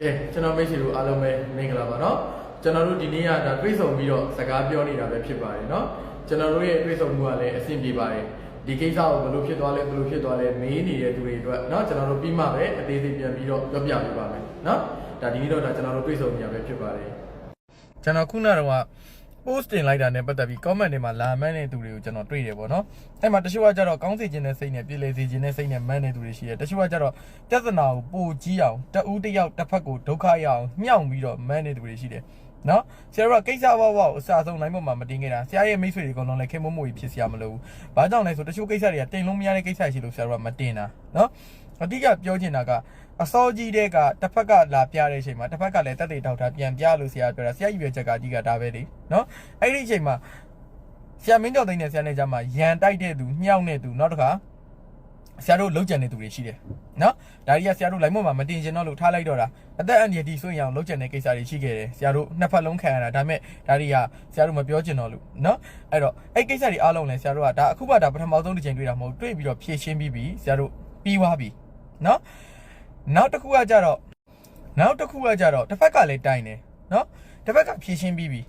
ကဲကျွန်တော်မိတ်ဆွေတို့အားလုံးပဲမင်္ဂလာပါเนาะကျွန်တော်တို့ဒီနေ့ကဒါတွေ့ဆုံပြီးတော့စကားပြောနေတာပဲဖြစ်ပါတယ်เนาะကျွန်တော်တို့ရဲ့တွေ့ဆုံမှုကလည်းအဆင်ပြေပါတယ်ဒီကိစ္စကိုဘယ်လိုဖြစ်သွားလဲဘယ်လိုဖြစ်သွားလဲမေးနေတဲ့သူတွေအတွက်เนาะကျွန်တော်တို့ပြီးမှပဲအသေးစိတ်ပြန်ပြီးတော့ပြောပြပေးပါမယ်เนาะဒါဒီနေ့တော့ဒါကျွန်တော်တို့တွေ့ဆုံနေရပဲဖြစ်ပါတယ်ကျွန်တော်ခုနကတော့ post တင်လိုက်တာနဲ့ပတ်သက်ပြီး comment တွေမှာလာမှန်းတဲ့သူတွေကိုကျွန်တော်တွေ့တယ်ပေါ့နော်အဲ့မှာတချို့ကကြတော့ကောင်းစေခြင်းနဲ့စိတ်နဲ့ပြည်လေစေခြင်းနဲ့စိတ်နဲ့မှန်းတဲ့သူတွေရှိတယ်တချို့ကကြတော့ပြဿနာကိုပိုကြီးအောင်တဦးတစ်ယောက်တစ်ဖက်ကိုဒုက္ခရအောင်ညှောင့်ပြီးတော့မှန်းတဲ့သူတွေရှိတယ်နော်ဆရာတို့ကကိစ္စဝဝကိုအစားဆုံးလိုင်းပေါ်မှာမတင်ခဲ့တာဆရာရဲ့မိတ်ဆွေတွေကတော့လည်းခင်မမို့ကြီးဖြစ်စရာမလိုဘူး။ဘာကြောင့်လဲဆိုတချို့ကိစ္စတွေကတင်လို့မရတဲ့ကိစ္စရှိလို့ဆရာတို့ကမတင်တာနော် အဓိကပြောချင်တာကအစောကြီးတဲ့ကတစ်ဖက်ကလာပြတဲ့အချိန်မှာတစ်ဖက်ကလည်းတက်တေတောက်တာပြန်ပြလို့ဆရာပြောတာဆရာကြီးပဲချက်ကအဓိကဒါပဲလေနော်အဲ့ဒီအချိန်မှာဆရာမင်းကျော်သိန်းနဲ့ဆရာနဲ့ကြမှာရန်တိုက်တဲ့သူညှောက်တဲ့သူနောက်တစ်ခါဆရာတို့လောက်ကြံတဲ့သူတွေရှိတယ်နော်ဒါကြီးကဆရာတို့လိုင်းမမှာမတင်ချင်တော့လို့ထားလိုက်တော့တာအသက်အန္တရာယ်ဒီဆိုရင်အောင်လောက်ကြံတဲ့ကိစ္စတွေရှိခဲ့တယ်ဆရာတို့နှစ်ဖက်လုံးခံရတာဒါပေမဲ့ဒါတွေကဆရာတို့မပြောချင်တော့လို့နော်အဲ့တော့အဲ့ကိစ္စတွေအားလုံးလည်းဆရာတို့ကဒါအခုမှဒါပထမဆုံးတစ်ချိန်တွေ့တာမဟုတ်တွေ့ပြီးတော့ဖြည့်ရှင်းပြီးပြီဆရာတို့ပြီးသွားပြီ နော်နောက်တစ်ခုကကြတော့နောက်တစ်ခုကကြတော့တစ်ဖက်ကလည်းတိုင်တယ်နော်တစ်ဖက်ကဖြည့်ရှင်းပြီးပြီ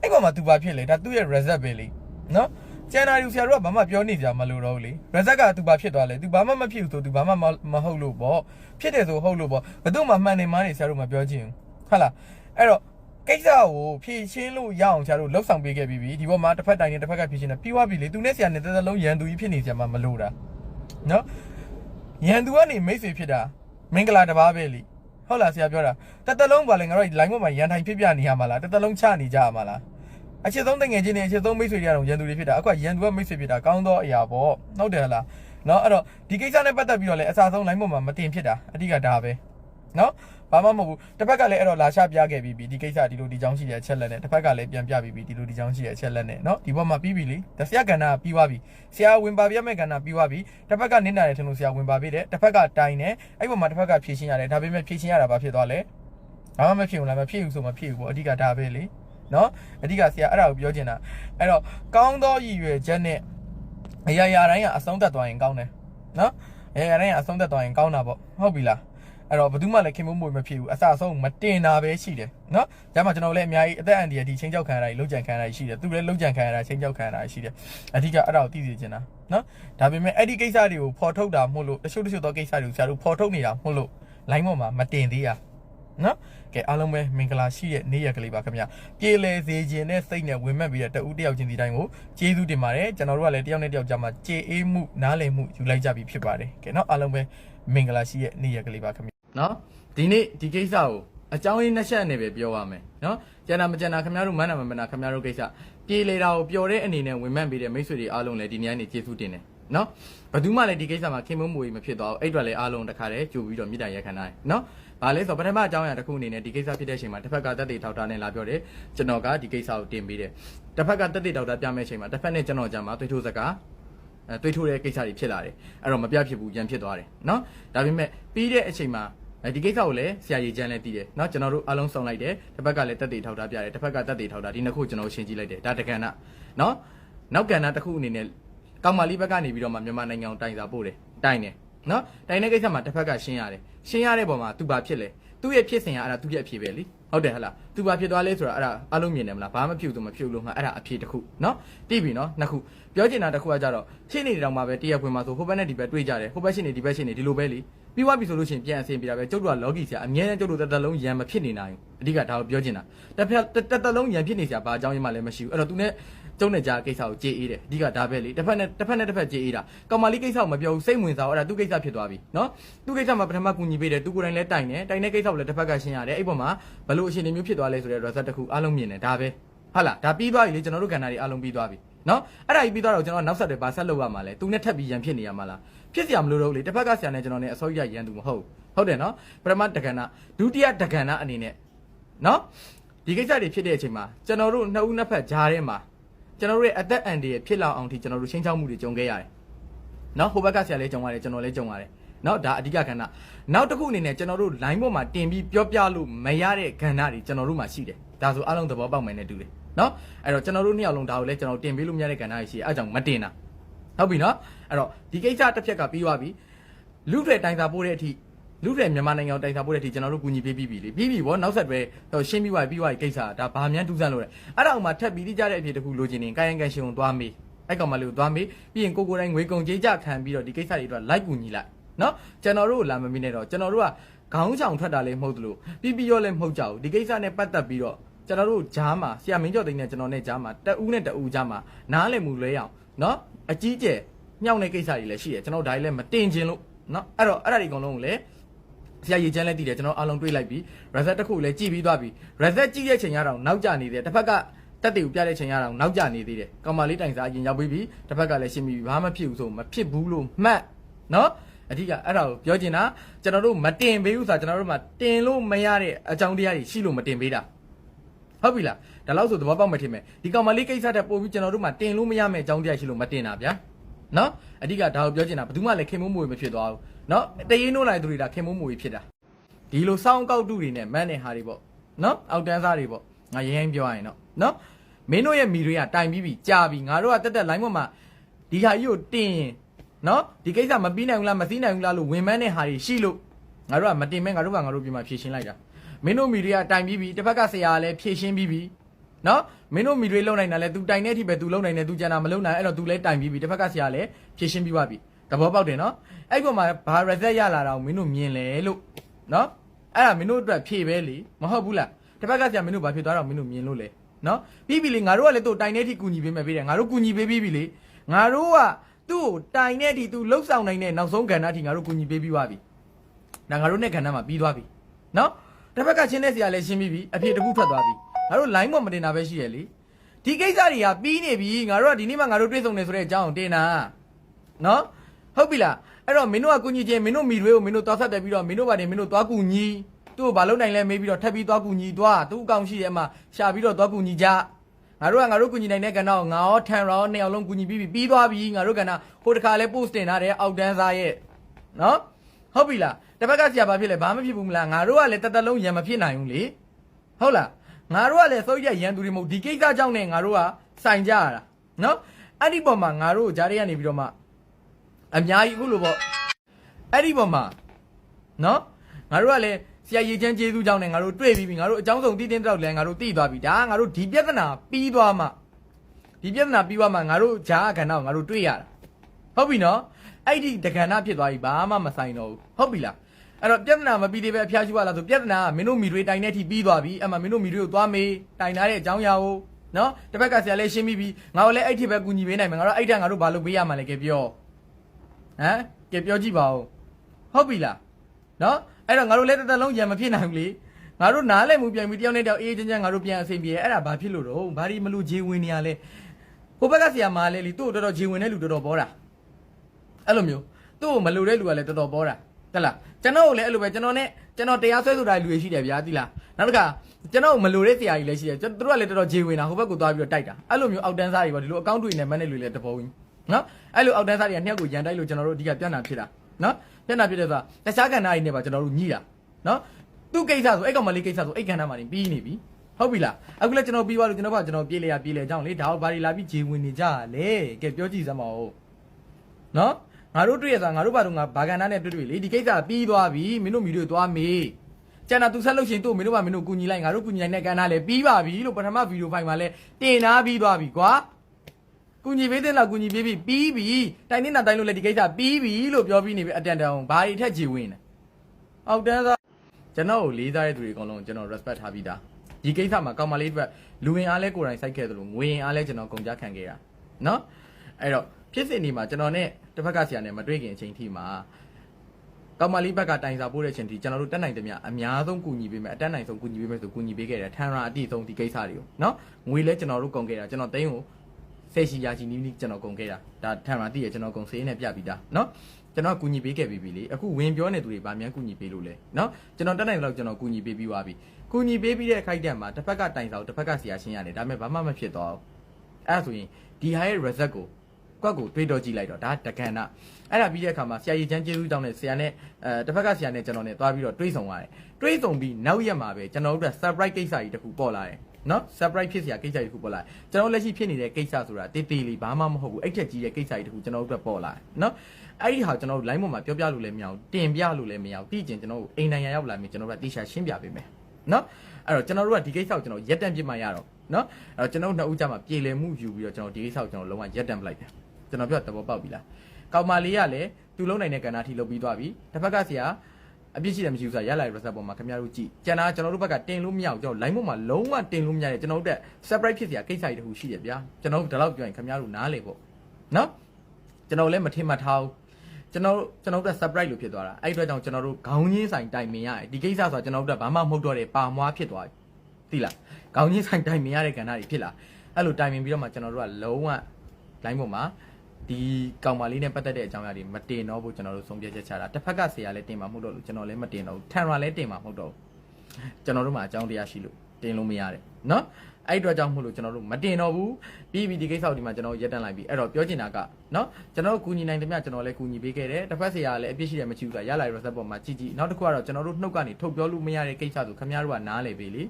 အဲ့ပေါ်မှာသူဘာဖြစ်လဲဒါသူ့ရဲ့ result ပဲလေနော်ကျန်တာယူဆရာတို့ကဘာမှပြောနေကြမလို့တော့ဘူးလေ result ကသူဘာဖြစ်သွားလဲသူဘာမှမဖြစ်ဘူးဆိုသူဘာမှမဟုတ်လို့ပေါ့ဖြစ်တယ်ဆိုဟုတ်လို့ပေါ့ဘယ်သူမှမှန်နေမှန်းနေဆရာတို့မပြောချင်ဘူးဟုတ်လားအဲ့တော့ကိစ္စကိုဖြည့်ရှင်းလို့ရအောင်ဆရာတို့လှုပ်ဆောင်ပေးခဲ့ပြီးပြီဒီပေါ်မှာတစ်ဖက်တိုင်နဲ့တစ်ဖက်ကဖြည့်ရှင်းတယ်ပြီးသွားပြီလေသူနဲ့ဆရာနဲ့တစ်သက်လုံးရန်သူကြီးဖြစ်နေဆရာမှမလို့တာနော် ရန်သူကနေမိတ်ဆွေဖြစ်တာမင်္ဂလာတပါးပဲလေဟုတ်လားဆရာပြောတာတစ်သက်လုံးပါလေငါတို့ line ပေါ်မှာရန်ထိုင်ဖြစ်ပြနေရမှာလားတစ်သက်လုံးချနေကြရမှာလားအချစ်ဆုံးတငယ်ချင်းတွေအချစ်ဆုံးမိတ်ဆွေတွေကတော့ရန်သူတွေဖြစ်တာအခုကရန်သူကမိတ်ဆွေဖြစ်တာကောင်းသောအရာပေါ့ဟုတ်တယ်ဟလားเนาะအဲ့တော့ဒီကိစ္စနဲ့ပတ်သက်ပြီးတော့လည်းအစားဆုံး line ပေါ်မှာမတင်ဖြစ်တာအဓိကဒါပဲเนาะ ဘာမှမဟုတ်ဘူးတစ်ဖက်ကလည်းအဲ့တော့လာချပြခဲ့ပြီးပြီဒီကိစ္စဒီလိုဒီချောင်းရှိတဲ့အချက်လက်နဲ့တစ်ဖက်ကလည်းပြန်ပြပြီးပြီဒီလိုဒီချောင်းရှိတဲ့အချက်လက်နဲ့เนาะဒီဘက်မှာပြီးပြီလေဒါဆရာကဏ္ဍပြီးသွားပြီဆရာဝင်ပါပြမဲ့ကဏ္ဍပြီးသွားပြီတစ်ဖက်ကနင်းနာတယ်ထင်လို့ဆရာဝင်ပါပြတယ်တစ်ဖက်ကတိုင်တယ်အဲ့ဘက်မှာတစ်ဖက်ကဖြည့်ရှင်းရတယ်ဒါပေမဲ့ဖြည့်ရှင်းရတာဘာဖြစ်သွားလဲဘာမှမဖြစ်ဘူးလားမဖြစ်ဘူးဆိုမဖြစ်ဘူးပေါ့အဓိကဒါပဲလေနော်အဓိကဆရာအဲ့ဒါကိုပြောချင်တာအဲ့တော့ကောင်းသောရည်ရွယ်ချက်နဲ့အရာရာတိုင်းကအဆုံးသတ်သွားရင်ကောင်းတယ်နော်အရာရာတိုင်းကအဆုံးသတ်သွားရင်ကောင်းတာပေါ့ဟုတ်ပြီလား အဲ့တော့ဘယ်သူမှလည်းခင်မွေးမွေးမဖြစ်ဘူးအစအဆုံးမတင်တာပဲရှိတယ်နော်ဒါမှကျွန်တော်လည်းအများကြီးအသက်အန္တရာယ်ဒီချင်းကြောက်ခံရတာကြီးလုံးကြံခံရတာကြီးရှိတယ်သူလည်းလုံးကြံခံရတာချင်းကြောက်ခံရတာရှိတယ်အဓိကအဲ့ဒါကိုသိစေချင်တာနော်ဒါပေမဲ့အဲ့ဒီကိစ္စတွေကိုဖော်ထုတ်တာမဟုတ်လို့တချို့တချို့သောကိစ္စတွေကိုဆရာတို့ဖော်ထုတ်နေတာမဟုတ်လို့ line ပေါ်မှာမတင်သေးရနော်ကဲအားလုံးပဲမင်္ဂလာရှိတဲ့နေ့ရက်ကလေးပါခင်ဗျပြေလည်စေခြင်းနဲ့စိတ်နဲ့ဝင်မဲ့ပြီးတဲ့တဦးတယောက်ချင်းဒီတိုင်းကိုကျေးဇူးတင်ပါတယ်ကျွန်တော်တို့ကလည်းတယောက်နဲ့တယောက်ကြားမှာကြေအေးမှုနားလည်မှုယူလိုက်ကြပြီဖြစ်ပါတယ်ကဲနော်အားလုံးပဲမင်္ဂလာရှိတဲ့နေ့ရက်ကလေးပါခင်ဗျ နော်ဒီနေ့ဒီကိစ္စကိုအကြောင်းရင်းနှစ်ချက်နဲ့ပဲပြောရမယ်နော်ကျန်တာမကျန်တာခင်ဗျားတို့မန်းနာမမန်းနာခင်ဗျားတို့ကိစ္စပြေလေတာကိုပျော်တဲ့အနေနဲ့ဝင်မှန်ပေးတဲ့မိတ်ဆွေတွေအားလုံးလည်းဒီနေ့ကနေကျေးဇူးတင်တယ်နော်ဘယ်သူမှလည်းဒီကိစ္စမှာခင်မွေးမွေမဖြစ်သွားဘူးအဲ့အတွက်လည်းအားလုံးတခါတည်းကြိုပြီးတော့မြစ်တာရက်ခံထားတယ်နော်ဘာလဲဆိုတော့ပထမအကြောင်းအရာတစ်ခုအနေနဲ့ဒီကိစ္စဖြစ်တဲ့အချိန်မှာတစ်ဖက်ကတက်တေထောက်တာနဲ့လာပြောတယ်ကျွန်တော်ကဒီကိစ္စကိုတင်ပေးတယ်တစ်ဖက်ကတက်တေထောက်တာပြမယ့်အချိန်မှာတစ်ဖက်နဲ့ကျွန်တော်ကြာမှာတွေ့ထိုးစကားအဲတွေ့ထိုးတဲ့ကိစ္စတွေဖြစ်လာတယ်အဲ့တော့မပြဖြစ်ဘူးရန်ဖြစ်သွားတယ်နော်ဒါပေမဲ့ပြီးတဲ့အချိန်မှာ အဲဒီကိစ္စကိုလည်းဆရာကြီးကျန်းလည်းတည်တယ်เนาะကျွန်တော်တို့အားလုံးစုံလိုက်တယ်တစ်ဖက်ကလည်းတက်တေထောက်တာပြတယ်တစ်ဖက်ကတက်တေထောက်တာဒီနှစ်ခုကျွန်တော်ရှင်းကြည့်လိုက်တယ်ဒါတက္ကနာเนาะနောက်ကဏ္ဍတစ်ခုအနေနဲ့ကောင်မလေးဘက်ကနေပြီးတော့မှမြန်မာနိုင်ငံကိုတိုင်စာပို့တယ်တိုင်တယ်နော်တိုင်တဲ့ကိစ္စမှာတစ်ဖက်ကရှင်းရတယ်ရှင်းရတဲ့ပုံမှာသူဘာဖြစ်လဲ သူ့ရဲ့ဖြစ်စဉ်ကအဲ့ဒါသူ့ရဲ့အဖြေပဲလीဟုတ်တယ်ဟလားသူဘာဖြစ်သွားလဲဆိုတာအဲ့ဒါအလုံးမြင်တယ်မလားဘာမှမဖြစ်ဘူးဆိုမဖြစ်ဘူးလို့ငါအဲ့ဒါအဖြေတစ်ခုနော်သိပြီနော်နှစ်ခုပြောချင်တာတစ်ခုကကြတော့ရှင်းနေတောင်မှပဲတရားခွင်မှာဆိုဟိုဘက်နဲ့ဒီဘက်တွေ့ကြတယ်ဟိုဘက်ရှင်းနေဒီဘက်ရှင်းနေဒီလိုပဲလीပြီးသွားပြီဆိုလို့ရှိရင်ပြန်အဆင်ပြေတာပဲကျုပ်တို့ကလော်ဂီဆရာအမြဲတမ်းကျုပ်တို့တစ်သက်လုံးရံမဖြစ်နေနိုင်ဘူးအဓိကဒါကိုပြောချင်တာတစ်ဖက်တစ်သက်လုံးရံဖြစ်နေစရာဘာအကြောင်းရင်းမှလည်းမရှိဘူးအဲ့တော့သူနဲ့ ကျုံနဲ့ကြားကိစ္စကိုကြေးအေးတယ်အဓိကဒါပဲလေတစ်ဖက်နဲ့တစ်ဖက်နဲ့တစ်ဖက်ကြေးအေးတာကောင်မလေးကိစ္စကိုမပြောဘူးစိတ်ဝင်စားတော့အဲ့ဒါသူ့ကိစ္စဖြစ်သွားပြီနော်သူ့ကိစ္စမှာပထမကူညီပေးတယ်သူကိုယ်တိုင်လည်းတိုင်တယ်တိုင်တဲ့ကိစ္စကိုလည်းတစ်ဖက်ကရှင်းရတယ်အဲ့ပေါ်မှာဘလို့အရှင်တွေမျိုးဖြစ်သွားလဲဆိုတဲ့ result တစ်ခုအားလုံးမြင်တယ်ဒါပဲဟုတ်လားဒါပြီးသွားပြီလေကျွန်တော်တို့ကဏ္ဍတွေအားလုံးပြီးသွားပြီနော်အဲ့ဒါကြီးပြီးသွားတော့ကျွန်တော်နောက်ဆက်တယ်ဘာဆက်လုပ်ရမှာလဲသူနဲ့ထပ်ပြီးရန်ဖြစ်နေရမှာလားဖြစ်စရာမလိုတော့ဘူးလေတစ်ဖက်ကဆရာနဲ့ကျွန်တော်နဲ့အစိုးရရန်သူမဟုတ်ဟုတ်တယ်နော်ပထမတက္ကဏဒုတိယတက္ကဏအနေနဲ့နော်ဒီကိစ္စတွေဖြစ်တဲ့အချိန်မှာကျွန်တော်တို့နှစ်ဦးနှစ်ဖက်ကြားထဲမှာ ကျွန်တော်တို့ရဲ့အသက်အန္တရာယ်ဖြစ်လောက်အောင်ထိကျွန်တော်တို့ချင်းချောက်မှုတွေကြုံခဲ့ရတယ်နော်ဟိုဘက်ကဆရာလည်းကြုံရတယ်ကျွန်တော်လည်းကြုံရတယ်နော်ဒါအဓိကကဏ္ဍနောက်တစ်ခုအနေနဲ့ကျွန်တော်တို့ line ပေါ်မှာတင်ပြီးပြောပြလို့မရတဲ့ကဏ္ဍတွေကျွန်တော်တို့မှာရှိတယ်ဒါဆိုအားလုံးသဘောပေါက်မယ်နဲ့တူတယ်နော်အဲ့တော့ကျွန်တော်တို့နှစ်ယောက်လုံးဒါကိုလည်းကျွန်တော်တင်ပေးလို့မရတဲ့ကဏ္ဍတွေရှိတယ်အဲအကြောင့်မတင်တာဟုတ်ပြီနော်အဲ့တော့ဒီကိစ္စတစ်ဖြက်ကပြီးသွားပြီလူတွေတိုင်စာပို့တဲ့အထိ လူတွေမြန်မာနိုင်ငံကိုတိုင်စားဖို့တဲ့အထိကျွန်တော်တို့ကူညီပေးပြီးပြီလေပြီးပြီဗောနောက်ဆက်တွဲဟိုရှင်းပြီးသွားပြီပြီးသွားပြီကိစ္စဒါဘာမှန်းတူးဆန်းလို့လဲအဲ့ဒါအောင်မှထပ်ပြီးတိကျတဲ့အဖြစ်တစ်ခုလိုချင်ရင်ကာယံကန်ရှင်ကိုသွားမေးအဲ့ကောင်မလေးကိုသွားမေးပြီးရင်ကိုကိုတိုင်းငွေကုန်ကြေးကြခံပြီးတော့ဒီကိစ္စတွေအတွက်လိုက်ကူညီလိုက်နော်ကျွန်တော်တို့ကိုလာမမီနဲ့တော့ကျွန်တော်တို့ကခေါင်းချောင်ထွက်တာလည်းမဟုတ်သလိုပြီးပြီးရောလည်းမဟုတ်ကြဘူးဒီကိစ္စနဲ့ပတ်သက်ပြီးတော့ကျွန်တော်တို့ဂျားမှာဆရာမင်းကျော်သိန်းနဲ့ကျွန်တော်နဲ့ဂျားမှာတဦးနဲ့တဦးဂျားမှာနားလည်မှုလဲအောင်နော်အကြီးကျယ်မြောက်တဲ့ကိစ္စတွေလည်းရှိတယ်ကျွန်တော်ဒါတွေလည်းမတင်ခြင်းလို့နော်အဲ့တော့အဲ့ဒါတွေအကုန်လုံးကိုလည်း ဆရာရေချမ်းလည်းတည်တယ်ကျွန်တော်အားလုံးတွေးလိုက်ပြီ reset တစ်ခုလည်းကြည့်ပြီးသွားပြီ reset ကြည့်တဲ့ချိန်ရတော့နောက်ကျနေသေးတယ်တစ်ဖက်ကတက်တွေကိုပြတဲ့ချိန်ရတော့နောက်ကျနေသေးတယ်ကောင်မလေးတိုင်စားအရင်ရောက်ပြီးပြီတစ်ဖက်ကလည်းရှင်းပြီးပြီဘာမှမဖြစ်ဘူးဆိုမဖြစ်ဘူးလို့မှတ်နော်အဓိကအဲ့ဒါကိုပြောချင်တာကျွန်တော်တို့မတင်ပေးဘူးဆိုတာကျွန်တော်တို့မှတင်လို့မရတဲ့အကြောင်းတရားတွေရှိလို့မတင်ပေးတာဟုတ်ပြီလားဒါလို့ဆိုသဘောပေါက်မှထင်မယ်ဒီကောင်မလေးကိစ္စတက်ပို့ပြီးကျွန်တော်တို့မှတင်လို့မရမယ့်အကြောင်းတရားရှိလို့မတင်တာဗျာ နော်အဓိကဒါကိုပြောချင်တာဘယ်သူမှလည်းခင်မိုးမွေမဖြစ်သွားဘူးနော်တရင်နိုးလိုက်သူတွေဒါခင်မိုးမွေဖြစ်တာဒီလိုစောင်းကောက်တူတွေနဲ့မန်းတဲ့ဟာတွေပေါ့နော်အောက်တန်းစားတွေပေါ့ငါရရင်ပြောရရင်တော့နော်မင်းတို့ရဲ့မိတွေကတိုင်ပြီးပြီကြာပြီငါတို့ကတက်တက် line ပေါ်မှာဒီဟာကြီးကိုတင်ရင်နော်ဒီကိစ္စမပြီးနိုင်ဘူးလားမသိနိုင်ဘူးလားလို့ဝင်မန်းတဲ့ဟာတွေရှိလို့ငါတို့ကမတင်မဲငါတို့ကငါတို့ပြင်မှာဖြည့်ရှင်းလိုက်တာမင်းတို့မိတွေကတိုင်ပြီးပြီတစ်ဖက်ကဆရာကလည်းဖြည့်ရှင်းပြီးပြီ နော်မင်းတို့မိတွေလုံနိုင်တာလဲ तू တိုင်တဲ့အထိပဲ तू လုံနိုင်တယ် तू ကျန်တာမလုံနိုင်အဲ့တော့ तू လဲတိုင်ပြီးပြီတစ်ဖက်ကဆရာလည်းဖြည့်ရှင်းပြီးသွားပြီသဘောပေါက်တယ်နော်အဲ့ပေါ်မှာဘာ reset ရလာတာကိုမင်းတို့မြင်လဲလို့နော် အဲ့ဒါမင်းတို့အတွက်ဖြေပဲလေမဟုတ်ဘူးလားတစ်ဖက်ကဆရာမင်းတို့ဘာဖြစ်သွားတော့မင်းတို့မြင်လို့လေနော်ပြီးပြီလေငါတို့ကလည်းသူ့တိုင်တဲ့အထိကူညီပေးမယ်ပေးတယ်ငါတို့ကူညီပေးပြီးပြီလေငါတို့ကသူ့ကိုတိုင်တဲ့အထိသူလှုပ်ဆောင်နိုင်တဲ့နောက်ဆုံးကဏ္ဍအထိငါတို့ကူညီပေးပြီးသွားပြီဒါငါတို့နဲ့ကဏ္ဍမှာပြီးသွားပြီနော်တစ်ဖက်ကချင်းတဲ့ဆရာလည်းရှင်းပြီးပြီအဖြေတစ်ခုထွက်သွားပြီ ငါတို့ line ပေါ်မတင်တာပဲရှိရလေဒီကိစ္စတွေကပြီးနေပြီငါတို့ကဒီနေ့မှငါတို့တွေ့ဆုံနေဆိုတဲ့အကြောင်းကိုတင်တာနော်ဟုတ်ပြီလားအဲ့တော့မင်းတို့ကကူညီခြင်းမင်းတို့မိတွေကိုမင်းတို့သွားဆက်တယ်ပြီးတော့မင်းတို့ဘာတွေမင်းတို့သွားကူညီသူ့ကိုဘာလုပ်နိုင်လဲမေးပြီးတော့ထပ်ပြီးသွားကူညီသွားသူ့အကောင်ရှိတယ်အမှရှာပြီးတော့သွားကူညီကြငါတို့ကငါတို့ကူညီနိုင်တဲ့ကဏ္ဍကိုငါရောထန်ရောနှစ်ယောက်လုံးကူညီပြီးပြီပြီးသွားပြီငါတို့ကဏ္ဍဟိုတခါလဲ post တင်ထားတယ်အောက်တန်းစားရဲ့နော်ဟုတ်ပြီလားတစ်ဖက်ကဆရာဘာဖြစ်လဲဘာမှဖြစ်ဘူးမလားငါတို့ကလည်းတသက်လုံးရံမဖြစ်နိုင်ဘူးလေဟုတ်လား ငါတို့ကလည်းစိုးရရန်သူတွေမဟုတ်ဒီကိစ္စကြောင့်နဲ့ငါတို့ကစိုင်ကြရတာနော်အဲ့ဒီပေါ်မှာငါတို့ဂျားတွေကနေပြီးတော့မှအများကြီးအခုလိုပေါ့အဲ့ဒီပေါ်မှာနော်ငါတို့ကလည်းဆရာရေချမ်းကျေးဇူးကြောင့်နဲ့ငါတို့တွေ့ပြီးပြီငါတို့အကြောင်းဆုံးတည်တင်းတော့လည်းငါတို့သိသွားပြီဒါကငါတို့ဒီပြဿနာပြီးသွားမှဒီပြဿနာပြီးသွားမှငါတို့ဂျားအခန္ဓာကိုငါတို့တွေ့ရတာဟုတ်ပြီနော်အဲ့ဒီတက္ကနာဖြစ်သွားပြီဘာမှမဆိုင်တော့ဘူးဟုတ်ပြီလား အဲ့တော့ပြဿနာမပြီးသေးပဲအဖျားရှိပါလားဆိုပြဿနာကမင်းတို့မိတွေတိုင်တဲ့အထိပြီးသွားပြီအဲ့မှာမင်းတို့မိတွေကိုသွားမေးတိုင်ထားတဲ့အကြောင်းအရာကိုနော်တစ်ဖက်ကဆရာလည်းရှင်းပြီးပြီငါတို့လည်းအဲ့ထိပဲကူညီပေးနိုင်မယ်ငါတို့အဲ့ထက်ငါတို့ဘာလုပ်ပေးရမှာလဲကဲပြောဟမ်ကဲပြောကြည့်ပါဦးဟုတ်ပြီလားနော်အဲ့တော့ငါတို့လည်းတစ်သက်လုံးရံမဖြစ်နိုင်ဘူးလေငါတို့နားလည်မှုပြန်ပြီးတယောက်နဲ့တယောက်အေးအေးချမ်းချမ်းငါတို့ပြန်အဆင်ပြေအဲ့ဒါဘာဖြစ်လို့တော့ဘာဒီမလို့ဂျေဝင်နေရလဲဟိုဘက်ကဆရာမလည်းလေသူ့ကိုတော်တော်ဂျေဝင်တဲ့လူတော်တော်ပေါ်တာအဲ့လိုမျိုးသူ့ကိုမလိုတဲ့လူကလည်းတော်တော်ပေါ်တာ တက်လားကျွန်တော်ကိုလည်းအဲ့လိုပဲကျွန်တော်နဲ့ကျွန်တော်တရားဆွဲဆိုတာလူတွေရှိတယ်ဗျာတိလားနောက်တစ်ခါကျွန်တော်ကိုမလိုတဲ့ဆရာကြီးလည်းရှိတယ်ကျွန်တော်တို့ကလည်းတော်တော်ဂျေဝင်တာဟိုဘက်ကိုသွားပြီးတော့တိုက်တာအဲ့လိုမျိုးအောက်တန်းစားတွေပေါ့ဒီလိုအကောင့်တွေနဲ့မန်းတဲ့လူတွေလည်းတပေါ်ဝင်နော်အဲ့လိုအောက်တန်းစားတွေကနှစ်ယောက်ကိုရန်တိုက်လို့ကျွန်တော်တို့အဓိကပြန်တာဖြစ်တာနော်ပြန်တာဖြစ်တဲ့ဆိုတာတခြားကဏ္ဍတွေနဲ့ပါကျွန်တော်တို့ညှိတာနော်သူ့ကိစ္စဆိုအဲ့ကောင်မလေးကိစ္စဆိုအဲ့ကဏ္ဍမှာနေပြီးနေပြီဟုတ်ပြီလားအခုလည်းကျွန်တော်ပြီးသွားလို့ကျွန်တော်ကကျွန်တော်ပြေးလေရပြေးလေကြောင်းလေဒါတော့ဘာတွေလာပြီးဂျေဝင်နေကြလဲကဲပြောကြည့်စမ်းပါဦးနော် ငါတို့တွေ့ရတာငါတို့ဘာတော့ငါဘာကန်နာနဲ့တွေ့တွေ့လေဒီကိစ္စပြီးသွားပြီမင်းတို့မီတို့သွားမေးကျန်တာသူဆက်လို့ရှရင်တို့မင်းတို့ဘာမင်းတို့ကူညီလိုက်ငါတို့ကူညီနိုင်တဲ့ကန်နာလည်းပြီးပါပြီလို့ပထမဗီဒီယိုဖိုင်မှာလည်းတင်ထားပြီးသွားပြီကွာကူညီပေးတဲ့လောက်ကူညီပေးပြီးပြီးပြီတိုင်နေတာတိုင်းလို့လည်းဒီကိစ္စပြီးပြီလို့ပြောပြီးနေပြီအတန်တန်ဘာတွေထက်ကြည်ဝင်နေအောက်တန်းသားကျွန်တော်ကိုလေးစားတဲ့သူတွေအကုန်လုံးကျွန်တော် respect ထားပြီးသားဒီကိစ္စမှာကောင်မလေးအတွက်လူဝင်အားလဲကိုယ်တိုင်စိုက်ခဲ့သလိုငွေရင်အားလဲကျွန်တော်ကုန်ကြခံခဲ့တာနော်အဲ့တော့ ဖြစ်စဉ်ဒီမှာကျွန်တော်နဲ့တစ်ဖက်ကဆရာနဲ့မတွေ့ခင်အချိန်ထိမှာကောင်မလေးဘက်ကတိုင်စာပို့တဲ့အချိန်ထိကျွန်တော်တို့တက်နိုင်သမျှအများဆုံးကူညီပေးမယ်အတက်နိုင်ဆုံးကူညီပေးမယ်ဆိုကူညီပေးခဲ့တယ်ထန်ရာအတိဆုံးဒီကိစ္စတွေကိုနော်ငွေလဲကျွန်တော်တို့ကုန်ခဲ့တာကျွန်တော်သိန်းကိုဆယ်ရှိရာချီနီးနီးကျွန်တော်ကုန်ခဲ့တာဒါထန်ရာတိရကျွန်တော်ကုန်စေးနဲ့ပြပြီးသားနော်ကျွန်တော်ကူညီပေးခဲ့ပြီးပြီလေအခုဝင်ပြောနေသူတွေဗာမြန်ကူညီပေးလို့လဲနော်ကျွန်တော်တက်နိုင်တော့ကျွန်တော်ကူညီပေးပြီးသွားပြီကူညီပေးပြီးတဲ့အခိုက်အတန့်မှာတစ်ဖက်ကတိုင်စာကိုတစ်ဖက်ကဆရာရှင်းရတယ်ဒါပေမဲ့ဘာမှမဖြစ်တော့ဘူးအဲ့ဒါဆိုရင်ဒီဟာရဲ့ result ကို ကွက်ကိုတွေးတော့ကြည့်လိုက်တော့ဒါတက္ကနာအဲ့ဒါပြီးတဲ့အခါမှာဆရာကြီးချမ်းကျေးဇူးတောင်းတဲ့ဆရာနဲ့အဲတစ်ဖက်ကဆရာနဲ့ကျွန်တော်နဲ့သွားပြီးတော့တွေးဆုံရတယ်တွေးဆုံပြီးနောက်ရက်မှာပဲကျွန်တော်တို့က surprise ကိစ္စကြီးတစ်ခုပေါ်လာတယ်နော် surprise ဖြစ်စရာကိစ္စတွေတစ်ခုပေါ်လာတယ်ကျွန်တော်လက်ရှိဖြစ်နေတဲ့ကိစ္စဆိုတာတေးသေးလေးဘာမှမဟုတ်ဘူးအဲ့ထက်ကြီးတဲ့ကိစ္စတွေတစ်ခုကျွန်တော်တို့အတွက်ပေါ်လာတယ်နော်အဲ့ဒီဟာကျွန်တော်တို့ line ပေါ်မှာပြောပြလို့လည်းမရဘူးတင်ပြလို့လည်းမရဘူးပြီးကျင်ကျွန်တော်တို့အိမ်နိုင်ငံရောက်လာပြီကျွန်တော်တို့ကတေချာရှင်းပြပေးမယ်နော်အဲ့တော့ကျွန်တော်တို့ကဒီကိစ္စကိုကျွန်တော်ရက်တန့်ပြစ်မှရတော့နော်အဲ့တော့ကျွန်တော်တို့နှစ်ဦးကြမှာပြေလည်မှုယူပြီးတော့ကျွန်တော်ဒီကိစ္စကိုကျွန်တော်လုံးဝရက်တန့်ပလိုက်တယ် ကျွန်တော်ပြောသဘောပေါက်ပြီလားကောင်မလေးကလည်းသူလုံးနိုင်တဲ့ကဏ္ဍထိလုပ်ပြီးသွားပြီတစ်ဖက်ကဆရာအပြစ်ရှိတယ်မရှိဘူးဆိုတာရလာတဲ့ result ပေါ်မှာခင်ဗျားတို့ကြည့်ကျန်တာကျွန်တော်တို့ဘက်ကတင်လို့မရအောင်ကျွန်တော် line ပေါ်မှာလုံးဝတင်လို့မရတဲ့ကျွန်တော်တို့တက် surprise ဖြစ်စရာကိစ္စတွေတခုရှိတယ်ဗျာကျွန်တော်တို့ဒီလောက်ပြောရင်ခင်ဗျားတို့နားလေပေါ့နော်ကျွန်တော်လည်းမထင်မှတ်ထားဘူးကျွန်တော်ကျွန်တော်တို့ surprise လို့ဖြစ်သွားတာအဲ့အတွက်ကြောင့်ကျွန်တော်တို့ခေါင်းချင်းဆိုင်တိုင်မင်ရတယ်ဒီကိစ္စဆိုတာကျွန်တော်တို့ဘာမှမဟုတ်တော့တဲ့ပါမွားဖြစ်သွားပြီသိလားခေါင်းချင်းဆိုင်တိုင်မင်ရတဲ့ကဏ္ဍတွေဖြစ်လာအဲ့လိုတိုင်မင်ပြီးတော့မှကျွန်တော်တို့ကလုံးဝ line ပေါ်မှာ ဒီကောင်မလေးနဲ့ပတ်သက်တဲ့အကြောင်းအရာတွေမတင်တော့ဘူးကျွန်တော်တို့ဆုံးဖြတ်ချက်ချတာတစ်ဖက်ကဆရာလည်းတင်မှာမဟုတ်တော့လို့ကျွန်တော်လည်းမတင်တော့ဘူးထန်ရာလည်းတင်မှာမဟုတ်တော့ဘူးကျွန်တော်တို့မှာအကြောင်းတရားရှိလို့တင်လို့မရတယ်เนาะအဲ့အတွက်ကြောင့်မို့လို့ကျွန်တော်တို့မတင်တော့ဘူးပြီးပြီဒီကိစ္စကိုဒီမှာကျွန်တော်ရက်တန့်လိုက်ပြီအဲ့တော့ပြောချင်တာကเนาะကျွန်တော်တို့ကူညီနိုင်တယ်မြကျွန်တော်လည်းကူညီပေးခဲ့တယ်တစ်ဖက်ဆရာလည်းအပြစ်ရှိတယ်မရှိဘူးဆိုတာရလာရ reset ပေါ်မှာကြည့်ကြည့်နောက်တစ်ခုကတော့ကျွန်တော်တို့နှုတ်ကနေထုတ်ပြောလို့မရတဲ့ကိစ္စဆိုခင်ဗျားတို့ကနားလေပြီလေ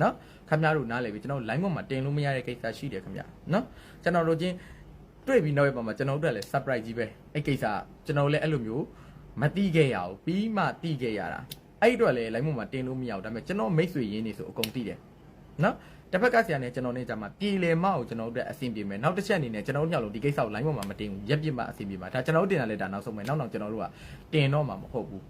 နော်ခင်ဗျားတို့နားလေပြီကျွန်တော် line ပေါ်မှာတင်လို့မရတဲ့ကိစ္စရှိတယ်ခင်ဗျာနော်ကျွန်တော်တို့ချင်း တွေ့ပြီးနောက်ရပါမှာကျွန်တော်တို့လည်း surprise ကြီးပဲအဲ့ကိစ္စကျွန်တော်လည်းအဲ့လိုမျိုးမတိခဲ့ရဘူးပြီးမှတိခဲ့ရတာအဲ့အတွက်လည်း line ပေါ်မှာတင်လို့မရဘူးဒါပေမဲ့ကျွန်တော်မိတ်ဆွေရင်းနေဆိုအကုန်တိတယ်နော်တစ်ဖက်ကဆရာနဲ့ကျွန်တော်နဲ့ကြာမှာပြည်လေမအောင်ကျွန်တော်တို့အဆင်ပြေမယ်နောက်တစ်ချက်အနေနဲ့ကျွန်တော်တို့ညောက်လို့ဒီကိစ္စကို line ပေါ်မှာမတင်ဘူးရက်ပြစ်မှအဆင်ပြေမှာဒါကျွန်တော်တို့တင်တာလည်းဒါနောက်ဆုံးပဲနောက်နောက်ကျွန်တော်တို့ကတင်တော့မှာမဟုတ်ဘူး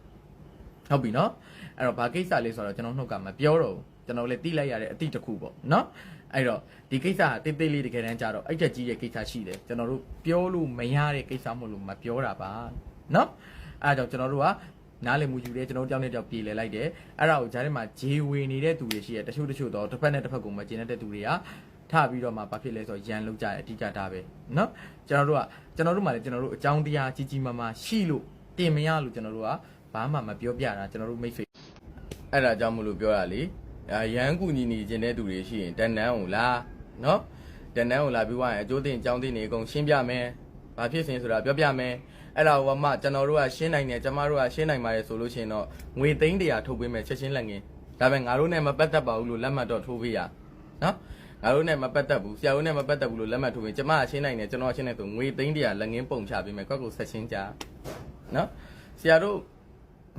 ဟုတ်ပြီနော်အဲ့တော့ဘာကိစ္စလေးဆိုတော့ကျွန်တော်နှုတ်ကမပြောတော့ဘူးကျွန်တော်လည်းတိလိုက်ရတဲ့အတိတစ်ခုပေါ့နော် အဲ့တော့ဒီကိစ္စကတိတ်တိတ်လေးတကယ်တမ်းကြတော့အဲ့ချက်ကြီးရဲ့ကိစ္စရှိတယ်ကျွန်တော်တို့ပြောလို့မရတဲ့ကိစ္စမို့လို့မပြောတာပါနော်အဲ့ဒါကြောင့်ကျွန်တော်တို့ကနားလည်မှုယူတယ်ကျွန်တော်တို့တောင်းတဲ့တောက်ပြေလည်လိုက်တယ်အဲ့ဒါကိုဂျားထဲမှာဂျေဝေနေတဲ့သူတွေရှိရတချို့တချို့တော့တစ်ဖက်နဲ့တစ်ဖက်ကိုမကျင်တဲ့သူတွေကထပြီးတော့မှဘာဖြစ်လဲဆိုတော့ရန်လောက်ကြတယ်အဓိကဒါပဲเนาะကျွန်တော်တို့ကကျွန်တော်တို့မှလည်းကျွန်တော်တို့အကြောင်းတရားကြီးကြီးမားမားရှိလို့တင်မရလို့ကျွန်တော်တို့ကဘာမှမပြောပြတာကျွန်တော်တို့မိတ်ဆွေအဲ့ဒါကြောင့်မလို့ပြောတာလေ အဲရန်ကူညီနေခြင်းတဲ့သူတွေရှိရင်တန်တန်းကိုလာနော်တန်တန်းကိုလာပြီးွားရင်အကျိုးသိအကြောင်းသိနေအကုန်ရှင်းပြမယ်ဘာဖြစ်စဉ်ဆိုတာပြောပြမယ်အဲ့ဒါကမှကျွန်တော်တို့ကရှင်းနိုင်တယ်ကျမတို့ကရှင်းနိုင်ပါတယ်ဆိုလို့ရှိရင်တော့ငွေသိန်းတရာထုတ်ပေးမယ်ချက်ချင်းလက်ငင်းဒါပေမဲ့ငါတို့နဲ့မပတ်သက်ပါဘူးလို့လက်မှတ်တော့ထိုးပေးရနော်ငါတို့နဲ့မပတ်သက်ဘူးဆရာတို့နဲ့မပတ်သက်ဘူးလို့လက်မှတ်ထိုးပေးကျမကရှင်းနိုင်တယ်ကျွန်တော်ရှင်းနိုင်ဆိုငွေသိန်းတရာလက်ငင်းပုံချပေးမယ်ကွက်ကိုဆက်ချင်းကြာနော်ဆရာတို့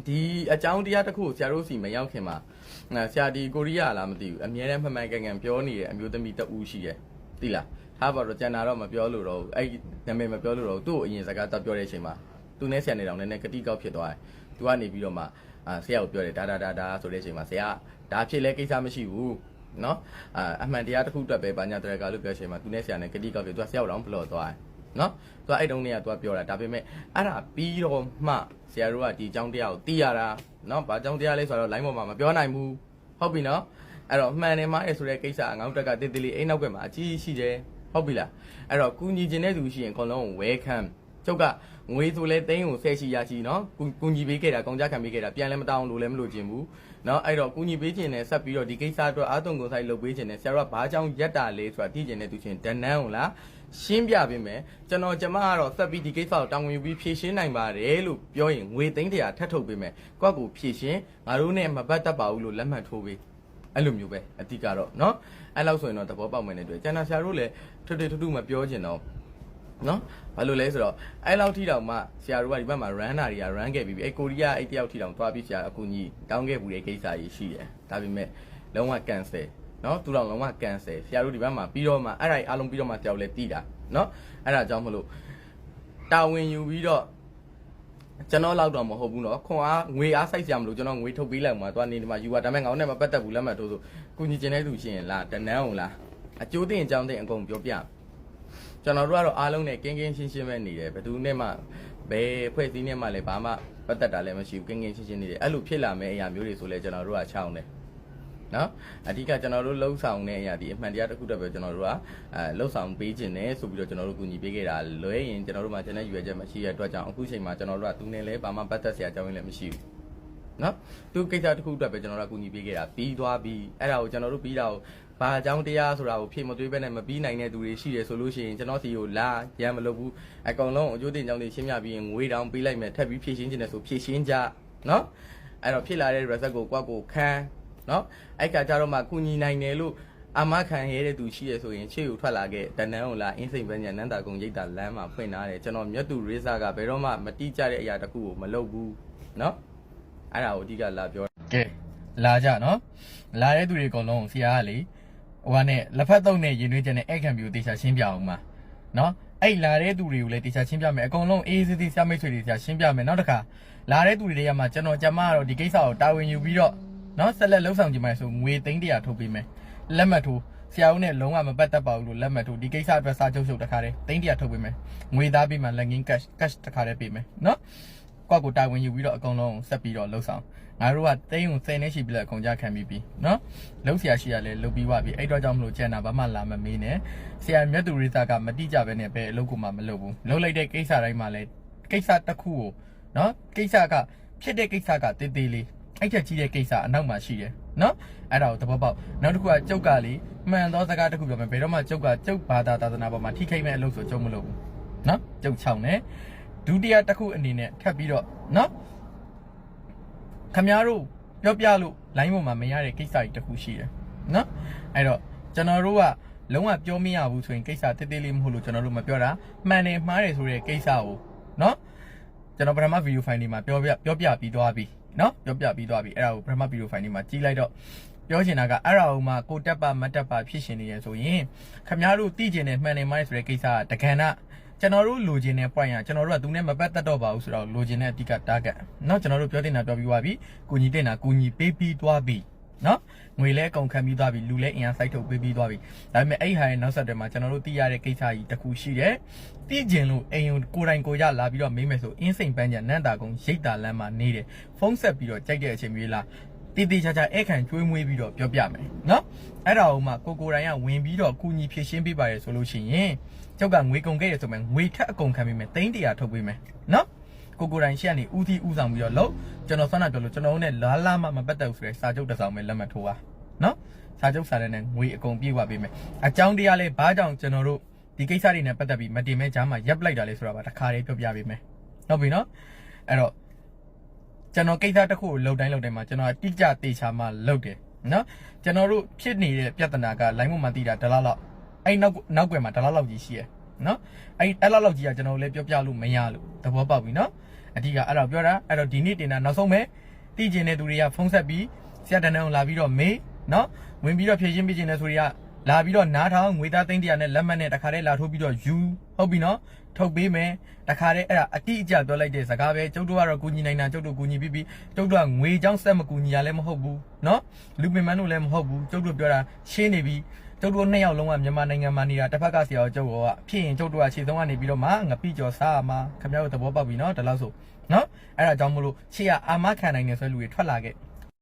ဒီအကြောင်းတရားတစ်ခုကိုဆရာတို့စီမရောက်ခင်မှာဆရာဒီကိုရီးယားလားမသိဘူးအမြဲတမ်းမှန်မှန်ကန်ကန်ပြောနေတဲ့အမျိုးသမီးတဦးရှိတယ်သိလားဟာပါတော့ကျန်တာတော့မပြောလို့တော့အဲ့နာမည်မပြောလို့တော့သူ့ကိုအရင်စကားတော့ပြောတဲ့အချိန်မှာသူနဲ့ဆရာနေတောင်လည်းနည်းကတိကောက်ဖြစ်သွားတယ်သူကနေပြီးတော့မှအာဆရာကိုပြောတယ်ဒါဒါဒါဒါဆိုတဲ့အချိန်မှာဆရာဒါဖြစ်လဲကိစ္စမရှိဘူးနော်အာအမှန်တရားတစ်ခုအတွက်ပဲဘာညာတရကလို့ပြောချိန်မှာသူနဲ့ဆရာနဲ့ကတိကောက်ပြီးသူကဆရာတော်ဘလော့သွားတယ် နော်သူကအဲ့တုန်းကသူကပြောတာဒါပေမဲ့အဲ့ဒါပြီးတော့မှဆရာတို့ကဒီအကြောင်းတရားကိုသိရတာနော်ဘာအကြောင်းတရားလဲဆိုတော့ line ပေါ်မှာမပြောနိုင်ဘူးဟုတ်ပြီနော်အဲ့တော့မှန်တယ်မှားတယ်ဆိုတဲ့ကိစ္စငေါ့တက်ကတိတိလေးအိမ်နောက်ကမှာအကြီးရှိတယ်ဟုတ်ပြီလားအဲ့တော့ကူညီခြင်းတဲ့သူရှိရင်အကုန်လုံးကို welcome ကျုပ်ကငွေဆိုလဲသိန်းကိုဆယ်ရှိရရှိနော်ကူညီပေးခဲ့တာကောင်ကြခံပေးခဲ့တာပြန်လဲမတောင်းလို့လဲမလို့ခြင်းဘူးနော်အဲ့တော့ကူညီပေးခြင်းနဲ့ဆက်ပြီးတော့ဒီကိစ္စအတွက်အာသွန်ကုန်ဆိုင်လုပ်ပေးခြင်းနဲ့ဆရာတို့ကဘာကြောင့်ရက်တာလဲဆိုတာသိခြင်းနဲ့သူချင်းဒဏ္ဍာန်ဟုတ်လား ရှင်းပြပေးမယ်ကျွန်တော်ကျမကတော့ဆက်ပြီးဒီကိစ္စကိုတောင်းဝင်ယူပြီးဖြည့်ရှင်းနိုင်ပါတယ်လို့ပြောရင်ငွေသိန်းတရာထပ်ထုတ်ပေးမယ်ကွက်ကိုဖြည့်ရှင်းငါတို့နဲ့မပတ်သက်ပါဘူးလို့လက်မှတ်ထိုးပေးအဲ့လိုမျိုးပဲအတိကတော့เนาะအဲ့လောက်ဆိုရင်တော့သဘောပေါက်မယ်နဲ့တွေ့ကျန်တာဆရာတို့လည်းထွတ်ထွတ်ထွတ်မပြောချင်တော့နော်ဘာလို့လဲဆိုတော့အဲ့လောက်ထိတောင်မှဆရာတို့ကဒီဘက်မှာ run တာတွေက run ခဲ့ပြီးပြီအဲ့ကိုရီးယားအဲ့တယောက်ထိတောင်သွားပြီးဆရာအကူကြီးတောင်းခဲ့ဘူးတဲ့ကိစ္စကြီးရှိတယ်ဒါပေမဲ့လုံးဝ cancel နော်သူတော်လုံးဝ cancel ဆရာတို့ဒီဘက်မှာပြီးတော့မှအဲ့ဒါအားလုံးပြီးတော့မှတယောက်လဲတည်တာနော်အဲ့ဒါကြောင့်မလို့တာဝန်ယူပြီးတော့ကျွန်တော်လောက်တော့မဟုတ်ဘူးเนาะခွန်အားငွေအားစိုက်ကြမလို့ကျွန်တော်ငွေထုတ်ပေးလိုက်မှာသွားနေဒီမှာယူပါဒါပေမဲ့ငေါင်းနဲ့မပတ်သက်ဘူးလက်မှတ်ထိုးဆိုကုညီကျင်တဲ့သူရှိရင်လားတနန်းအောင်လားအကျိုးတင်အကြောင်းတင်အကုန်ပြောပြကျွန်တော်တို့ကတော့အားလုံးနဲ့ကင်းကင်းရှင်းရှင်းပဲနေတယ်ဘယ်သူနဲ့မှဘယ်ဖွဲ့စည်းနဲ့မှလည်းဘာမှပတ်သက်တာလည်းမရှိဘူးကင်းကင်းရှင်းရှင်းနေတယ်အဲ့လိုဖြစ်လာမယ့်အရာမျိုးတွေဆိုလဲကျွန်တော်တို့ကချောင်းတယ် နော်အဓိကကျွန်တော်တို့လှုပ်ဆောင်တဲ့အရာဒီအမှန်တရားတစ်ခုတည်းပဲကျွန်တော်တို့ကအဲလှုပ်ဆောင်ပေးခြင်းနဲ့ဆိုပြီးတော့ကျွန်တော်တို့ကူညီပေးခဲ့တာလွဲရင်ကျွန်တော်တို့မှကျွန်တဲ့ရွယ်ချက်မရှိရတဲ့အတွက်ကြောင့်အခုချိန်မှာကျွန်တော်တို့ကသူနဲ့လည်းဘာမှပတ်သက်စရာအကြောင်းရင်းလည်းမရှိဘူးနော်သူကိစ္စတစ်ခုအတွက်ပဲကျွန်တော်တို့ကကူညီပေးခဲ့တာပြီးသွားပြီးအဲ့ဒါကိုကျွန်တော်တို့ပြီးတာကိုဘာအကြောင်းတရားဆိုတာကိုဖြေမသွေးပဲနဲ့မပြီးနိုင်တဲ့သူတွေရှိတယ်ဆိုလို့ရှိရင်ကျွန်တော်စီကိုလာရမ်းမလုပ်ဘူးအကောင်လုံးအကျိုးတင်ကြောင်းတွေရှင်းပြပြီးရင်ငွေတောင်ပေးလိုက်မယ်ထပ်ပြီးဖြည့်ရှင်းခြင်းနဲ့ဆိုဖြည့်ရှင်းကြနော်အဲ့တော့ဖြစ်လာတဲ့ result ကိုကွက်ကိုခ န်းနော်အဲ့ကကြတော့မှကုညီနိုင်တယ်လို့ အာမခံရတဲ့သူရှိရဆိုရင်ချေကိုထွက်လာခဲ့တနန်းကိုလာအင်းစိန်ပန်းညာနန်းတာကုံရိတ်တာလမ်းမှာဖွင့်ထားတယ်ကျွန်တော်မြတ်သူရိစာကဘယ်တော့မှမတိကျတဲ့အရာတစ်ခုကိုမလုပ်ဘူးเนาะအဲ့ဒါကိုအဓိကလာပြော ကဲလာကြနော်လာတဲ့သူတွေအကုန်လုံးဆရာကလေဟိုကနဲ့လက်ဖက်သုံးနဲ့ရင်သွေးချက်နဲ့အဲ့ခံပြူတေချာရှင်းပြအောင်ပါနော်အဲ့လာတဲ့သူတွေကိုလည်းတေချာရှင်းပြမယ်အကုန်လုံးအေးအေးဆေးဆေးဆရာမိတ်ဆွေတွေတေချာရှင်းပြမယ်နောက်တစ်ခါလာတဲ့သူတွေတွေကမှကျွန်တော်ကျမကတော့ဒီကိစ္စကိုတာဝန်ယူပြီးတော့ နော်ဆက်လက်လှုပ်ဆောင်ကြမှာဆိုငွေသိန်း100ထုတ်ပေးမယ်လက်မှတ်ထိုးဆရာဦးနဲ့လုံးဝမပတ်သက်ပါဘူးလို့လက်မှတ်ထိုးဒီကိစ္စအတွက်စာချုပ်ချုပ်တစ်ခါတည်းသိန်း100ထုတ်ပေးမယ်ငွေသားပေးမှလက်ငင်း cash cash တစ်ခါတည်းပေးမယ်နော်ကိုယ့်ကိုတာဝန်ယူပြီးတော့အကုန်လုံးဆက်ပြီးတော့လှုပ်ဆောင်ငါတို့ကတိန်းကို10နဲ့ရှိပြီးတော့အကုန်ကြခံပြီးပြီနော်လှုပ်ဆရာရှိရလဲလှုပ်ပြီးသွားပြီအဲ့တော့ကြောင့်မလို့ကျန်တာဘာမှလာမမေးနဲ့ဆရာမြတ်သူရိသကမတိကြပဲနဲ့ပဲအလုပ်ကိုမှမလုပ်ဘူးလှုပ်လိုက်တဲ့ကိစ္စတိုင်းမှာလဲကိစ္စတစ်ခုကိုနော်ကိစ္စကဖြစ်တဲ့ကိစ္စကတေးသေးလေး အဲ့ချက်ကြီးတဲ့ကိစ္စအနောက်မှာရှိတယ်နော်အဲ့ဒါကိုသဘောပေါက်နောက်တစ်ခုကကျုပ်ကလေမှန်သောစကားတစ်ခုပြောမယ်ဘယ်တော့မှကျုပ်ကကျုပ်ဘာသာသာသနာပေါ်မှာထိခိုက်မဲ့အလုပ်ဆိုကျုပ်မလုပ်ဘူးနော်ကျုပ်6နဲ့ဒုတိယတစ်ခုအနေနဲ့ထပ်ပြီးတော့နော်ခမားတို့ပြောပြလို့ line ပေါ်မှာမရတဲ့ကိစ္စကြီးတစ်ခုရှိတယ်နော်အဲ့တော့ကျွန်တော်တို့ကလုံးဝပြောမရဘူးဆိုရင်ကိစ္စတိတိလေးမဟုတ်လို့ကျွန်တော်တို့မပြောတာမှန်တယ်မှားတယ်ဆိုတဲ့ကိစ္စကိုနော်ကျွန်တော်ပထမဗီဒီယိုဖိုင်လေးမှာပြောပြပြောပြပြီးသွားပြီ နော်ပြောပြပြီးသွားပြီအဲ့ဒါကိုပထမဗီဒီယိုဖိုင်လေးမှာကြီးလိုက်တော့ပြောချင်တာကအဲ့ဒါဥမာကိုတက်ပါမတက်ပါဖြစ်ရှင်နေရဆိုရင်ခမားတို့သိကျင်တဲ့မှန်တယ်မှားတယ်ဆိုတဲ့ကိစ္စကတကယ်တော့ကျွန်တော်တို့လိုချင်တဲ့ point ကကျွန်တော်တို့ကသူနဲ့မပတ်သက်တော့ပါဘူးဆိုတော့လိုချင်တဲ့အဓိက target เนาะကျွန်တော်တို့ပြောတင်တာပြောပြီးသွားပြီကိုညီတင်တာကိုညီပေးပြီးသွားပြီเนาะ ငွေလဲကုန်ခံပြီးသွားပြီလူလဲအင်အားစိုက်ထုတ်ပေးပြီးသွားပြီဒါပေမဲ့အဲ့ဟာရဲ့နောက်ဆက်တွဲမှာကျွန်တော်တို့သိရတဲ့ကိစ္စကြီးတစ်ခုရှိတယ်သိကျင်လို့အိမ်ုံကိုတိုင်ကိုရလာပြီးတော့မိမ့်မယ်ဆိုအင်းစိန်ပန်းချံနန့်တာကုန်းရိတ်တာလမ်းမှာနေတယ်ဖုန်းဆက်ပြီးတော့ကြိုက်တဲ့အချိန်မျိုးလားတည်တည်ချာချာအဲ့ခံကျွေးမွေးပြီးတော့ပြောပြမယ်နော်အဲ့ဒါဥမာကိုကိုတိုင်းကဝင်ပြီးတော့ကုညီဖြည့်ရှင်းပေးပါရယ်ဆိုလို့ရှိရင်ကျောက်ကငွေကုန်ခဲ့ရဆိုမှငွေထက်အကုန်ခံပေးမယ်တိန်းတရာထုတ်ပေးမယ်နော် ကိုကိုယ်တိုင်ရှက်နေဦးသီးဦးဆောင်ပြီးတော့လို့ကျွန်တော်ဆွမ်းနာပြောလို့ကျွန်တော်တို့ ਨੇ လာလာမှမပတ်သက်ဘူးဆိုရဲစာချုပ်တစ်စောင်ပဲလက်မှတ်ထိုးပါနော်စာချုပ်စာတမ်းနဲ့ငွေအကုန်ပြေးသွားပေးမယ်အကြောင်းတရားလဲဘာကြောင့်ကျွန်တော်တို့ဒီကိစ္စတွေနဲ့ပတ်သက်ပြီးမတင်မဲကြားမှာရပ်လိုက်တာလဲဆိုတာပါတစ်ခါလေးပြောပြပေးမယ်ဟုတ်ပြီနော်အဲ့တော့ကျွန်တော်ကိစ္စတစ်ခုကိုလှုပ်တိုင်းလှုပ်တိုင်းမှာကျွန်တော်တိကျတေချာမှလှုပ်တယ်နော်ကျွန်တော်တို့ဖြစ်နေတဲ့ပြဿနာက line ပေါ်မှာတည်တာဒလားလောက်အဲ့နောက်နောက်ွယ်မှာဒလားလောက်ကြီးရှိရယ်နော်အဲ့အဲ့လောက်လောက်ကြီးကကျွန်တော်တို့လည်းပြောပြလို့မရလို့သဘောပေါက်ပြီနော် အဓိကအဲ့တော့ပြောတာအဲ့တော့ဒီနေ့တင်တာနောက်ဆုံးပဲတည်ကျင်တဲ့သူတွေကဖုန်းဆက်ပြီးဆရာတန်းတန်းကိုလာပြီးတော့မေးနော်ဝင်ပြီးတော့ဖြည့်ရှင်းပေးခြင်းတဲ့ဆိုတွေကလာပြီးတော့နားထောင်ငွေသားသိန်းတရာနဲ့လက်မှတ်နဲ့တခါတည်းလာထိုးပြီးတော့ယူဟုတ်ပြီနော်ထုတ်ပေးမယ်တခါတည်းအဲ့ဒါအတိအကျပြောလိုက်တဲ့စကားပဲကျုပ်တို့ကတော့ကူညီနိုင်တာကျုပ်တို့ကူညီပြီးပြီးကျုပ်တို့ကငွေချောင်းဆက်မကူညီရလည်းမဟုတ်ဘူးနော်လူပင်မန်းတို့လည်းမဟုတ်ဘူးကျုပ်တို့ပြောတာရှင်းနေပြီ ကျုပ်တို့နှစ်ယောက်လုံးကမြန်မာနိုင်ငံမှာနေတာတစ်ဖက်ကဆရာကျုပ်ကဖြစ်ရင်ကျုပ်တို့ကခြေဆုံးကနေပြီးတော့မှငပိကျော်စားမှာခင်ဗျားတို့သဘောပေါက်ပြီနော်ဒါလို့ဆိုနော်အဲ့ဒါကြောင့်မလို့ရှေ့ကအာမခံနိုင်နေဆွဲလူတွေထွက်လာခဲ့